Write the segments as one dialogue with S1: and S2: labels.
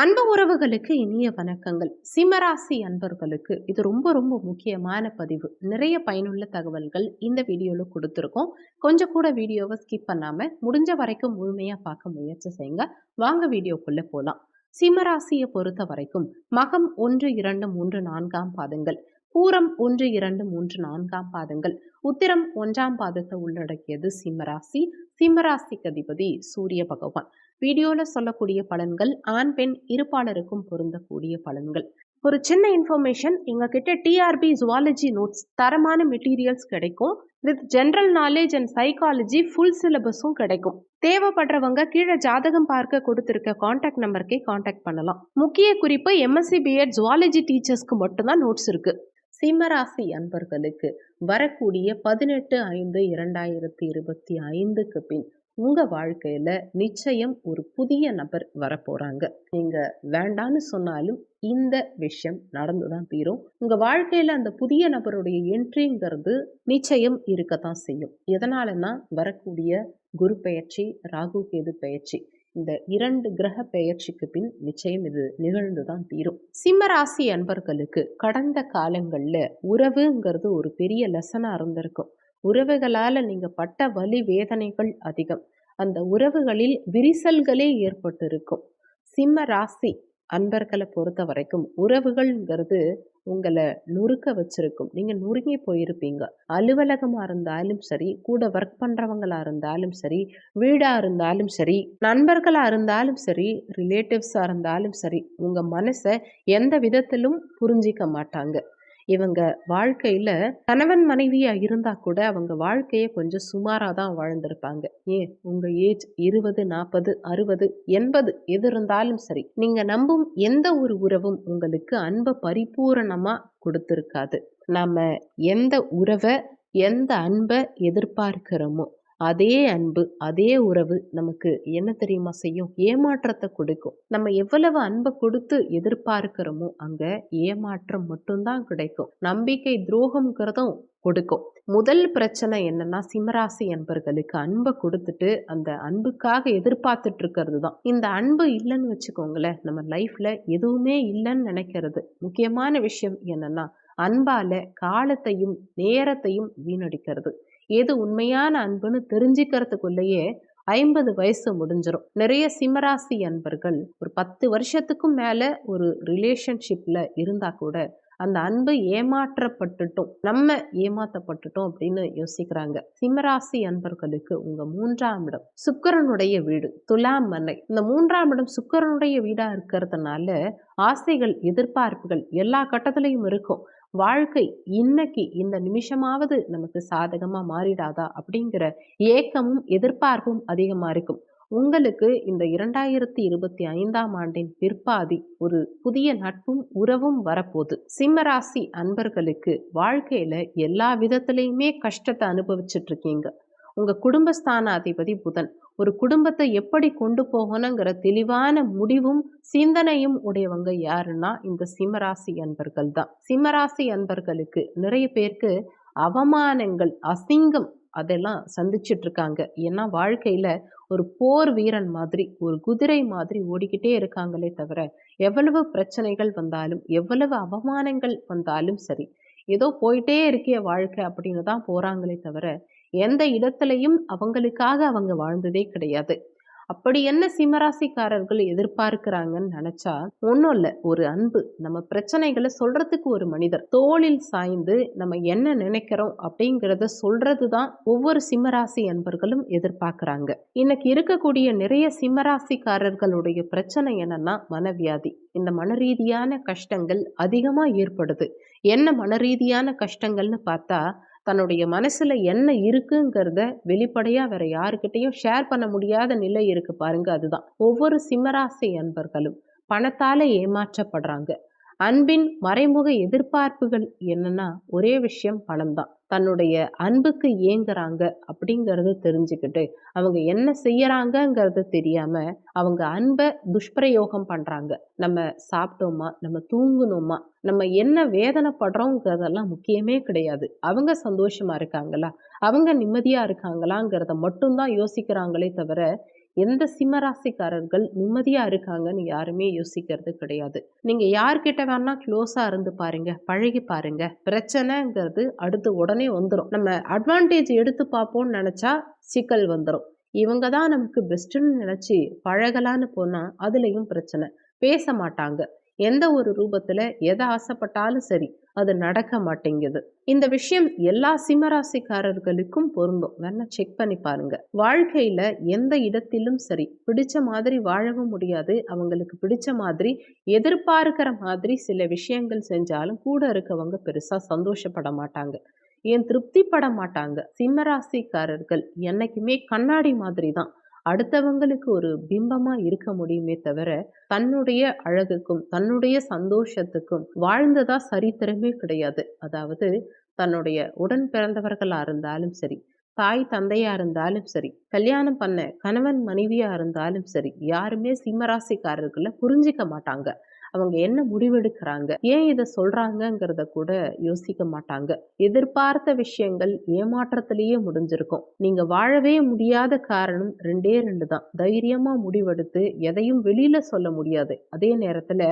S1: அன்பு உறவுகளுக்கு இனிய வணக்கங்கள். சிம்மராசி அன்பர்களுக்கு இது ரொம்ப ரொம்ப முக்கியமான பதிவு. நிறைய பயனுள்ள தகவல்கள் இந்த வீடியோவில் கொடுத்துருக்கோம். கொஞ்சம் கூட வீடியோவை ஸ்கிப் பண்ணாமல் முடிஞ்ச வரைக்கும் முழுமையாக பார்க்க முயற்சி செய்யுங்க. வாங்க வீடியோக்குள்ளே போகலாம் சிம்மராசியை பொறுத்த வரைக்கும் மகம் ஒன்று இரண்டு மூன்று நான்காம் பாதங்கள். பூரம் ஒன்று இரண்டு மூன்று நான்காம் பாதங்கள். உத்திரம் ஒன்றாம் பாதத்தை உள்ளடக்கியது சிம்மராசி. சிம்மராசிக்கு அதிபதி சூரிய பகவான். வீடியோவில் சொல்லக்கூடிய பலன்கள் ஆண் பெண் இருப்பாளருக்கும் பொருந்தக்கூடிய பலன்கள். ஒரு சின்ன இன்ஃபர்மேஷன் எங்ககிட்ட டிஆர்பி ஜுவாலஜி நோட்ஸ் தரமான மெட்டீரியல்ஸ் கிடைக்கும். With general knowledge and psychology full சிலபஸும் கிடைக்கும். தேவைப்படுறவங்க கீழே ஜாதகம் பார்க்க கொடுத்துருக்க காண்டாக்ட் நம்பருக்கே காண்டாக்ட் பண்ணலாம். முக்கிய குறிப்பு எம்எஸ்சி பிஎட் ஜுவாலஜி டீச்சர்ஸ்க்கு மட்டும்தான் நோட்ஸ் இருக்கு. சிம்மராசி அன்பர்களுக்கு வரக்கூடிய பதினெட்டு ஐந்து இரண்டாயிரத்தி இருபத்தி ஐந்துக்கு பின் உங்கள் வாழ்க்கையில் நிச்சயம் ஒரு புதிய நபர் வரப்போகிறாங்க நீங்கள் வேண்டான்னு சொன்னாலும் இந்த விஷயம் நடந்து தான் தீரும். உங்கள் வாழ்க்கையில் அந்த புதிய நபருடைய என்ட்ரிங்கிறது நிச்சயம் இருக்கத்தான் செய்யும். எதனாலன்னா வரக்கூடிய குரு பெயர்ச்சி ராகு கேது பெயர்ச்சி இந்த இரண்டு கிரக பெயர்ச்சிக்கு பின் நிச்சயம் இது நிகழ்ந்து தான் தீரும். சிம்ம ராசி அன்பர்களுக்கு கடந்த காலங்களில் உறவுங்கிறது ஒரு பெரிய லெசனாக இருந்திருக்கும். உறவுகளால் நீங்கள் பட்ட வலி வேதனைகள் அதிகம். அந்த உறவுகளில் விரிசல்களே ஏற்பட்டு இருக்கும் சிம்ம ராசி அன்பர்களை பொறுத்த வரைக்கும் உறவுகள்ங்கிறது உங்களை நொறுக்க வச்சிருக்கும். நீங்கள் நொறுங்கி போயிருப்பீங்க. அலுவலகமாக இருந்தாலும் சரி கூட ஒர்க் பண்ணுறவங்களாக இருந்தாலும் சரி வீடாக இருந்தாலும் சரி நண்பர்களாக இருந்தாலும் சரி ரிலேட்டிவ்ஸாக இருந்தாலும் சரி உங்கள் மனசை எந்த விதத்திலும் புரிஞ்சிக்க மாட்டாங்க. இவங்க வாழ்க்கையில் கணவன் மனைவியாக இருந்தால் கூட அவங்க வாழ்க்கையை கொஞ்சம் சுமாராக தான் வாழ்ந்திருப்பாங்க. ஏன் உங்கள் ஏஜ் இருபது நாற்பது அறுபது எண்பது எது இருந்தாலும் சரி நீங்கள் நம்பும் எந்த ஒரு உறவும் உங்களுக்கு அன்பை பரிபூரணமாக கொடுத்துருக்காது. நாம் எந்த உறவை எந்த அன்பை எதிர்பார்க்கிறோமோ அதே அன்பு அதே உறவு நமக்கு என்ன தெரியுமா செய்யும்? ஏமாற்றத்தை கொடுக்கும். நம்ம எவ்வளவு அன்பை கொடுத்து எதிர்பார்க்கிறோமோ அங்க ஏமாற்றம் மட்டும்தான் கிடைக்கும். நம்பிக்கை துரோகம்ங்கிறதும் கொடுக்கும். முதல் பிரச்சனை என்னன்னா சிம்மராசி அன்பர்களுக்கு அன்பை கொடுத்துட்டு அந்த அன்புக்காக எதிர்பார்த்துட்டு இருக்கிறது தான் இந்த அன்பு இல்லைன்னு வச்சுக்கோங்களேன் நம்ம லைஃப்ல எதுவுமே இல்லைன்னு நினைக்கிறது. முக்கியமான விஷயம் என்னன்னா அன்பால காலத்தையும் நேரத்தையும் வீணடிக்கிறது. எது உண்மையான அன்புன்னு தெரிஞ்சுக்கிறதுக்குள்ளேயே ஐம்பது வயசு முடிஞ்சிடும் நிறைய சிம்மராசி அன்பர்கள் ஒரு பத்து வருஷத்துக்கும் மேலே ஒரு ரிலேஷன்ஷிப்பில் இருந்தால் கூட அந்த அன்பு ஏமாற்றப்பட்டுட்டோம். நம்ம ஏமாற்றப்பட்டுட்டோம் அப்படின்னு யோசிக்கிறாங்க. சிம்மராசி அன்பர்களுக்கு உங்க மூன்றாம் இடம் சுக்கரனுடைய வீடு துலாம் மனை. இந்த மூன்றாம் இடம் சுக்கரனுடைய வீடா இருக்கிறதுனால ஆசைகள் எதிர்பார்ப்புகள் எல்லா கட்டத்திலையும் இருக்கும். வாழ்க்கை இன்னைக்கு இந்த நிமிஷமாவது நமக்கு சாதகமாக மாறிடாதா அப்படிங்கிற ஏக்கமும் எதிர்பார்ப்பும் அதிகமாக இருக்கும். உங்களுக்கு இந்த இரண்டாயிரத்தி இருபத்தி ஐந்தாம் ஆண்டின் பிற்பாதி ஒரு புதிய நட்பும் உறவும் வரப்போகுது. சிம்மராசி அன்பர்களுக்கு வாழ்க்கையில எல்லா விதத்திலையுமே கஷ்டத்தை அனுபவிச்சுட்டு இருக்கீங்க உங்க குடும்பஸ்தானாதிபதி புதன் ஒரு குடும்பத்தை எப்படி கொண்டு போகணுங்கிற தெளிவான முடிவும் சிந்தனையும் உடையவங்க யாருன்னா இந்த சிம்மராசி அன்பர்கள் தான். சிம்மராசி அன்பர்களுக்கு நிறைய பேருக்கு அவமானங்கள் அசிங்கம் அதெல்லாம் சந்திச்சுட்டு இருக்காங்க ஏன்னா வாழ்க்கையில ஒரு போர் வீரன் மாதிரி ஒரு குதிரை மாதிரி ஓடிக்கிட்டே இருக்காங்களே தவிர எவ்வளவு பிரச்சனைகள் வந்தாலும் எவ்வளவு அவமானங்கள் வந்தாலும் சரி ஏதோ போயிட்டே இருக்கிய வாழ்க்கை அப்படின்னு தான் போறாங்களே தவிர எந்த இடத்துலையும் அவங்களுக்காக அவங்க வாழ்ந்ததே கிடையாது. அப்படி என்ன சிம்மராசிக்காரர்கள் எதிர்பார்க்கிறாங்கன்னு நினைச்சா ஒன்றும் இல்லை. ஒரு அன்பு. நம்ம பிரச்சனைகளை சொல்றதுக்கு ஒரு மனிதர். தோளில் சாய்ந்து நம்ம என்ன நினைக்கிறோம் அப்படிங்கிறத சொல்றது தான் ஒவ்வொரு சிம்மராசி அன்பர்களும் எதிர்பார்க்கிறாங்க. இன்னைக்கு இருக்கக்கூடிய நிறைய சிம்மராசிக்காரர்களுடைய பிரச்சனை என்னன்னா மனவியாதி. இந்த மனரீதியான கஷ்டங்கள் அதிகமாக ஏற்படுது. என்ன மனரீதியான கஷ்டங்கள்னு பார்த்தா தன்னுடைய மனசில் என்ன இருக்குங்கிறத வெளிப்படையாக வேற யாருக்கிட்டையும் ஷேர் பண்ண முடியாத நிலை இருக்கு பாருங்க அதுதான். ஒவ்வொரு சிம்மராசி அன்பர்களும் பணத்தால் ஏமாற்றப்படுறாங்க. அன்பின் மறைமுக எதிர்பார்ப்புகள் என்னன்னா ஒரே விஷயம் பணம் தான் தன்னுடைய அன்புக்கு ஏங்குறாங்க அப்படிங்கிறத தெரிஞ்சுக்கிட்டு அவங்க என்ன செய்யறாங்கங்கிறது தெரியாம அவங்க அன்பை துஷ்பிரயோகம் பண்றாங்க. நம்ம சாப்பிட்டோமா? நம்ம தூங்கணுமா நம்ம என்ன வேதனைப்படுறோங்கிறதெல்லாம் முக்கியமே கிடையாது. அவங்க சந்தோஷமா இருக்காங்களா? அவங்க நிம்மதியா இருக்காங்களாங்கிறத மட்டும்தான் யோசிக்கிறாங்களே தவிர எந்த சிம்மராசிக்காரர்கள் நிம்மதியாக இருக்காங்கன்னு யாருமே யோசிக்கிறது கிடையாது. நீங்கள் யார்கிட்ட வேணா க்ளோஸாக இருந்து பாருங்க பழகி பாருங்க. பிரச்சனைங்கிறது அடுத்து உடனே வந்துடும் நம்ம அட்வான்டேஜ் எடுத்து பார்ப்போம்னு நினச்சா சிக்கல் வந்துடும் இவங்க தான் நமக்கு பெஸ்ட்டுன்னு நினச்சி பழகலான்னு போனால் அதுலேயும் பிரச்சனை. பேச மாட்டாங்க. எந்த ஒரு ரூபத்தில் எதை ஆசைப்பட்டாலும் சரி அது நடக்க மாட்டேங்குது. இந்த விஷயம் எல்லா சிம்மராசிக்காரர்களுக்கும் பொருந்தும். வேணா செக் பண்ணி பாருங்க. வாழ்க்கையில எந்த இடத்திலும் சரி பிடிச்ச மாதிரி வாழவும் முடியாது. அவங்களுக்கு பிடிச்ச மாதிரி எதிர்பார்க்கிற மாதிரி சில விஷயங்கள் செஞ்சாலும் கூட இருக்கவங்க பெருசா சந்தோஷப்பட மாட்டாங்க. ஏன் திருப்திப்பட மாட்டாங்க. சிம்மராசிக்காரர்கள் என்னைக்குமே கண்ணாடி மாதிரி தான் அடுத்தவங்களுக்கு ஒரு பிம்பமா இருக்க முடியுமே தவிர தன்னுடைய அழகுக்கும் தன்னுடைய சந்தோஷத்துக்கும் வாழ்ந்ததா சரித்திரமே கிடையாது. அதாவது தன்னுடைய உடன் பிறந்தவர்களா இருந்தாலும் சரி தாய் தந்தையா இருந்தாலும் சரி கல்யாணம் பண்ண கணவன் மனைவியா இருந்தாலும் சரி யாருமே சிம்மராசிக்காரர்களை புரிஞ்சிக்க மாட்டாங்க. அவங்க என்ன முடிவெடுக்கிறாங்க? ஏன் இதை சொல்றாங்கிறத கூட யோசிக்க மாட்டாங்க. எதிர்பார்த்த விஷயங்கள் ஏமாற்றத்திலேயே முடிஞ்சிருக்கும். நீங்க வாழவே முடியாத காரணம் ரெண்டே ரெண்டு தான். தைரியமா முடிவெடுத்து எதையும் வெளியில சொல்ல முடியாது. அதே நேரத்துல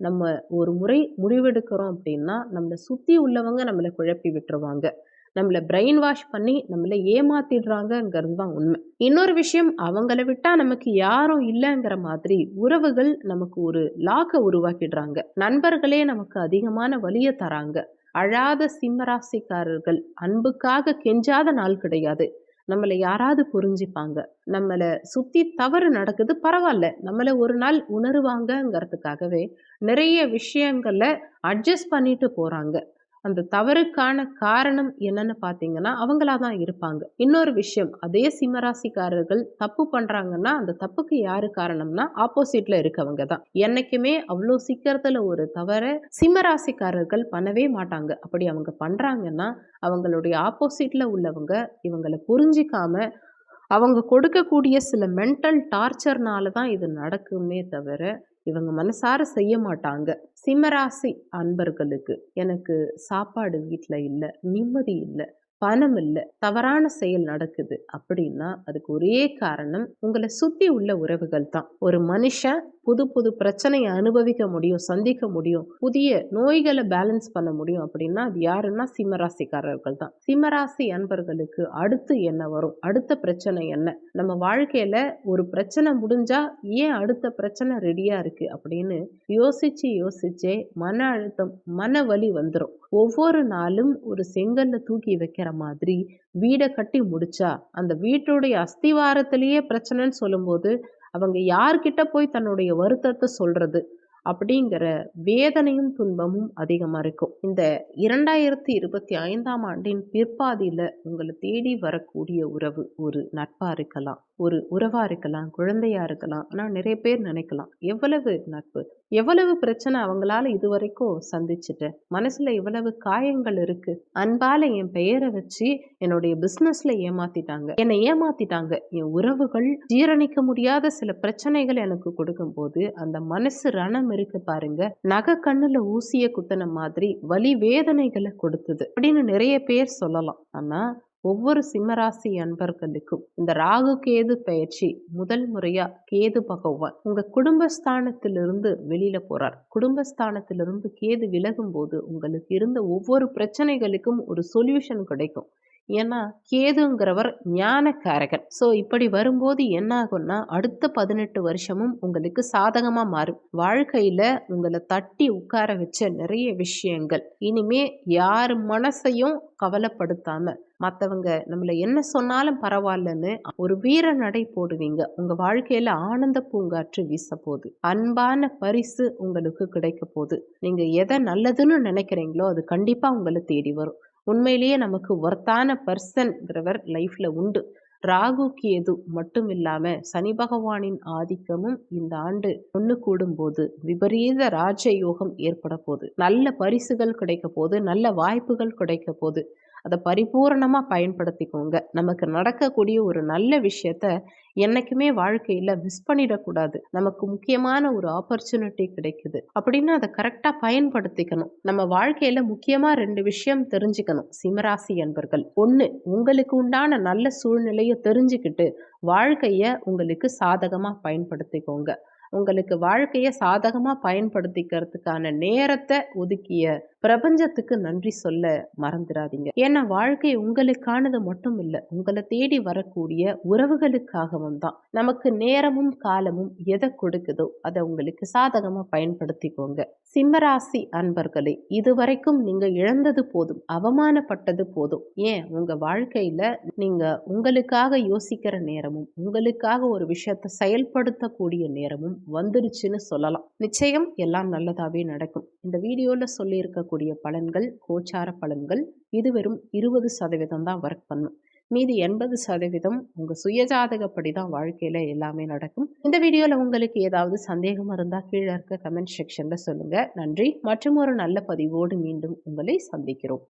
S1: நம்ம ஒரு முறை முடிவெடுக்கிறோம் அப்படின்னா நம்மளை சுத்தி உள்ளவங்க நம்மளை குழப்பி விட்டுருவாங்க. நம்மளை பிரெயின் வாஷ் பண்ணி நம்மளை ஏமாத்திடுறாங்கங்கிறது தான் உண்மை. இன்னொரு விஷயம் அவங்கள விட்டா நமக்கு யாரும் இல்லைங்கிற மாதிரி உறவுகள் நமக்கு ஒரு லாக்கை உருவாக்கிடுறாங்க. நண்பர்களே நமக்கு அதிகமான வழியை தராங்க. அழாத சிம்மராசிக்காரர்கள் அன்புக்காக கெஞ்சாத நாள் கிடையாது. நம்மளை யாராவது புரிஞ்சுப்பாங்க. நம்மளை சுற்றி தவறு நடக்குது பரவாயில்ல. நம்மளை ஒரு நாள் உணருவாங்கங்கிறதுக்காகவே நிறைய விஷயங்களை அட்ஜஸ்ட் பண்ணிட்டு போகிறாங்க அந்த தவறுக்கான காரணம் என்னன்னு பார்த்தீங்கன்னா அவங்களா தான் இருப்பாங்க. இன்னொரு விஷயம் அதே சிம்மராசிக்காரர்கள் தப்பு பண்றாங்கன்னா அந்த தப்புக்கு யாரு காரணம்னா ஆப்போசிட்ல இருக்கவங்க தான். என்னைக்குமே அவ்வளோ சீக்கிரத்துல ஒரு தவறை சிம்மராசிக்காரர்கள் பண்ணவே மாட்டாங்க. அப்படி அவங்க பண்றாங்கன்னா அவங்களுடைய ஆப்போசிட்ல உள்ளவங்க இவங்களை புரிஞ்சிக்காம அவங்க கொடுக்கக்கூடிய சில மென்டல் டார்ச்சர்னால தான் இது நடக்குமே தவிர இவங்க மனசார செய்ய மாட்டாங்க. சிம்மராசி அன்பர்களுக்கு எனக்கு சாப்பாடு வீட்டில் இல்லை நிம்மதி இல்லை பணம் இல்லை தவறான செயல் நடக்குது அப்படின்னா அதுக்கு ஒரே காரணம் உங்களை சுற்றி உள்ள உறவுகள் தான் ஒரு மனுஷன் புது புது பிரச்சனையை அனுபவிக்க முடியும் சந்திக்க முடியும் புதிய நோய்களை பேலன்ஸ் பண்ண முடியும் அப்படின்னா அது யாருன்னா சிம்மராசிக்காரர்கள் தான் சிம்மராசி அன்பர்களுக்கு அடுத்து என்ன வரும்? அடுத்த பிரச்சனை என்ன? நம்ம வாழ்க்கையில ஒரு பிரச்சனை முடிஞ்சா ஏன் அடுத்த பிரச்சனை ரெடியா இருக்கு அப்படின்னு யோசிச்சு யோசிச்சே மன அழுத்தம் மன வலி வந்துடும் ஒவ்வொரு நாளும் ஒரு செங்கல்ல தூக்கி வைக்கிற மாதிரி வீடை கட்டி முடிச்சா அந்த வீட்டுடைய அஸ்திவாரத்திலேயே பிரச்சனைன்னு சொல்லும்போது அவங்க யார்கிட்ட போய் தன்னுடைய வருத்தத்தை சொல்றது அப்படிங்கிற வேதனையும் துன்பமும் அதிகமாக இருக்கும். இந்த இரண்டாயிரத்தி இருபத்தி ஐந்தாம் ஆண்டின் பிற்பாதியில் உங்களை தேடி வரக்கூடிய உறவு ஒரு நட்பாக இருக்கலாம் ஒரு உறவாக இருக்கலாம் குழந்தையாக இருக்கலாம் ஆனால் நிறைய பேர் நினைக்கலாம் எவ்வளவு நட்பு? எவ்வளவு பிரச்சனை அவங்களால இது வரைக்கும் சந்திச்சுட்டேன் மனசில் எவ்வளவு காயங்கள் இருக்கு? அன்பால என் பெயரை வச்சு என்னுடைய பிசினஸ்ல ஏமாத்திட்டாங்க. என்னை ஏமாத்திட்டாங்க. என் உறவுகள் ஜீரணிக்க முடியாத சில பிரச்சனைகள் எனக்கு கொடுக்கும் போது அந்த மனசு ரணம் இருக்கு பாருங்க. நகை கண்ணுல ஊசிய குத்தன மாதிரி வலி வேதனைகளை கொடுத்தது அப்படின்னு நிறைய பேர் சொல்லலாம். ஆனா ஒவ்வொரு சிம்மராசி அன்பர்களுக்கும் இந்த ராகு கேது பயிற்சி முதல் முறையா கேது பகவான் உங்க குடும்பஸ்தானத்திலிருந்து வெளியில போறார். குடும்பஸ்தானத்திலிருந்து கேது விலகும் போது உங்களுக்கு இருந்த ஒவ்வொரு பிரச்சனைகளுக்கும் ஒரு சொல்யூஷன் கிடைக்கும். ஏன்னா கேதுங்கிறவர் ஞானக்காரகன். ஸோ இப்படி வரும்போது என்ன ஆகும்னா அடுத்த பதினெட்டு வருஷமும் உங்களுக்கு சாதகமாக மாறும். வாழ்க்கையில் உங்களை தட்டி உட்கார வச்ச நிறைய விஷயங்கள். இனிமே யார் மனசையும் கவலைப்படுத்தாம மற்றவங்க நம்மளை என்ன சொன்னாலும் பரவாயில்லன்னு ஒரு வீர நடை போடுவீங்க. உங்க வாழ்க்கையில ஆனந்த பூங்காற்று வீச போகுது அன்பான பரிசு உங்களுக்கு கிடைக்க போகுது நீங்க எதை நல்லதுன்னு நினைக்கிறீங்களோ அது கண்டிப்பா உங்களை தேடி வரும். உண்மையிலேயே நமக்கு ஒர்த்தான பர்சன்கிறவர் லைஃப்ல உண்டு. ராகு கேது மட்டும் இல்லாம சனி பகவானின் ஆதிக்கமும் இந்த ஆண்டு ஒன்று கூடும்போது விபரீத ராஜ யோகம் ஏற்பட போகுது நல்ல பரிசுகள் கிடைக்க போது நல்ல வாய்ப்புகள் கிடைக்க போகுது. அதை பரிபூரணமாக பயன்படுத்திக்கோங்க. நமக்கு நடக்கக்கூடிய ஒரு நல்ல விஷயத்த என்றைக்குமே வாழ்க்கையில் மிஸ் பண்ணிடக்கூடாது. நமக்கு முக்கியமான ஒரு ஆப்பர்ச்சுனிட்டி கிடைக்குது. அப்படின்னு அதை கரெக்டாக பயன்படுத்திக்கணும். நம்ம வாழ்க்கையில் முக்கியமாக ரெண்டு விஷயம் தெரிஞ்சுக்கணும். சிம்மராசி என்பர்கள். ஒன்று உங்களுக்கு உண்டான நல்ல சூழ்நிலையை தெரிஞ்சுக்கிட்டு வாழ்க்கையை உங்களுக்கு சாதகமாக பயன்படுத்திக்கோங்க. உங்களுக்கு வாழ்க்கையை சாதகமாக பயன்படுத்திக்கிறதுக்கான நேரத்தை ஒதுக்கிய பிரபஞ்சத்துக்கு நன்றி சொல்ல மறந்துடாதீங்க. ஏன்னா வாழ்க்கை உங்களுக்கானது மட்டும் இல்லை உங்களை தேடி வரக்கூடிய உறவுகளுக்காகவும் தான். நமக்கு நேரமும் காலமும் எதை கொடுக்குதோ அதை உங்களுக்கு சாதகமாக பயன்படுத்திக்கோங்க. சிம்மராசி அன்பர்களே இதுவரைக்கும் நீங்க இழந்தது போதும் அவமானப்பட்டது போதும். ஏன்? உங்க வாழ்க்கையில நீங்க உங்களுக்காக யோசிக்கிற நேரமும் உங்களுக்காக ஒரு விஷயத்தை செயல்படுத்தக்கூடிய நேரமும் வந்துருச்சுன்னு சொல்லலாம். நிச்சயம் எல்லாம் நல்லதாகவே நடக்கும். இந்த வீடியோவில் சொல்லியிருக்கக்கூடிய பலன்கள் கோச்சார பலன்கள் இது வெறும் இருபது சதவீதம் தான் ஒர்க் பண்ணும். மீதி எண்பது சதவீதம் உங்கள் சுயஜாதகப்படி தான் வாழ்க்கையில் எல்லாமே நடக்கும். இந்த வீடியோவில் உங்களுக்கு ஏதாவது சந்தேகம் இருந்தால் கீழே இருக்க கமெண்ட் செக்ஷனில் சொல்லுங்கள் நன்றி. மற்றும் ஒரு நல்ல பதிவோடு மீண்டும் உங்களை சந்திக்கிறோம்.